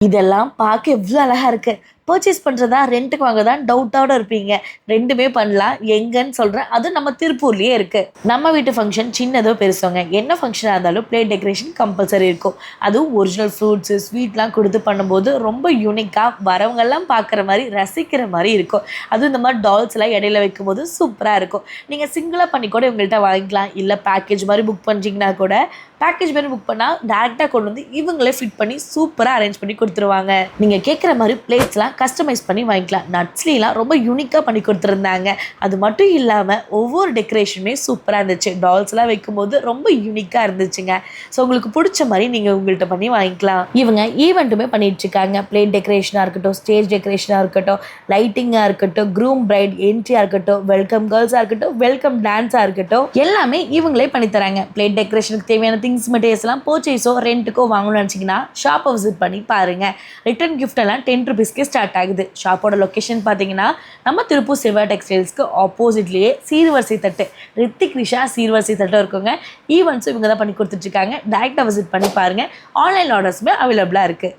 இதெல்லாம் பார்க்க எவ்வளோ அழகா இருக்கு. பர்ச்சேஸ் பண்ணுறதா ரெண்ட்டுக்கு வாங்குறதா டவுட்டோட இருப்பீங்க. ரெண்டுமே பண்ணலாம். எங்கன்னு சொல்கிறேன் அது நம்ம திருப்பூர்லேயே இருக்குது நம்ம வீட்டு ஃபங்க்ஷன் சின்னதோ பெருசோங்க. என்ன ஃபங்க்ஷனாக இருந்தாலும் பிளேட் டெக்கரேஷன் கம்பல்சரி இருக்கும். அதுவும் ஒரிஜினல் ஃப்ரூட்ஸு ஸ்வீட்லாம் கொடுத்து பண்ணும்போது ரொம்ப யூனிக்காக வரவங்கெல்லாம் பார்க்குற மாதிரி ரசிக்கிற மாதிரி இருக்கும். அதுவும் இந்த மாதிரி டால்ஸ்லாம் இடையில வைக்கும்போது சூப்பராக இருக்கும். நீங்கள் சிங்கிளாக பண்ணி கூட இவங்கள்ட்ட வாங்கிக்கலாம். இல்லை பேக்கேஜ் மாதிரி புக் பண்ணிட்டீங்கன்னா கூட பேக்கேஜ் மாதிரி புக் பண்ணால் டேரெக்டாக கொண்டு வந்து இவங்களே ஃபிட் பண்ணி சூப்பராக அரேஞ்ச் பண்ணி கொடுத்துருவாங்க. நீங்கள் கேட்குற மாதிரி பிளேட்ஸ்லாம் கஸ்டமைஸ் பண்ணி வாங்கிக்கலாம். நட்ஸ்லாம் ரொம்ப யூனிக்காக பண்ணி கொடுத்துருந்தாங்க. அது மட்டும் இல்லாமல் ஒவ்வொரு டெக்கரேஷனுமே சூப்பராக இருந்துச்சு. டால்ஸ்லாம் வைக்கும்போது ரொம்ப யூனிக்காக இருந்துச்சுங்க. ஸோ உங்களுக்கு பிடிச்ச மாதிரி நீங்கள் உங்கள்கிட்ட பண்ணி வாங்கிக்கலாம். இவங்க ஈவெண்ட்டுமே பண்ணிட்டு இருக்காங்க. பிளேட் டெக்கரேஷனாக இருக்கட்டும் ஸ்டேஜ் டெக்கரேஷனாக இருக்கட்டும் லைட்டிங்காக இருக்கட்டும் க்ரூம் பிரைட் என்ட்ரியாக இருக்கட்டும் வெல்கம் கேர்ள்ஸாக இருக்கட்டும் வெல்கம் டான்ஸாக இருக்கட்டும் எல்லாமே இவங்களே பண்ணித்தராங்க பிளேட் டெக்கரேஷனுக்கு தேவையான திங்ஸ் மெட்டீரியல்ஸ்லாம் பர்ச்சேஸோ ரெண்ட்டுக்கோ வாங்கணும்னு நினச்சிங்கன்னா ஷாப்பை விசிட் பண்ணி பாருங்க. ரிட்டர்ன் கிஃப்ட் எல்லாம் டென் ஸ்டார்ட் ஸ்டார்ட் ஆகுது. ஷாப்போட லொக்கேஷன் பார்த்தீங்கன்னா நம்ம திருப்பூர் சிவா டெக்ஸ்டைல்ஸ்க்கு ஆப்போசிட்லேயே சீர்வரிசை தட்டு. ரித்திக் ரிஷா சீர்வரிசை தட்டும் இருக்குங்க. ஈவெண்ட்ஸும் இவங்க தான் பண்ணி கொடுத்துட்ருக்காங்க டேரெக்டாக விசிட் பண்ணி பாருங்கள் ஆன்லைன் ஆர்டர்ஸுமே அவைலபிளாக இருக்குது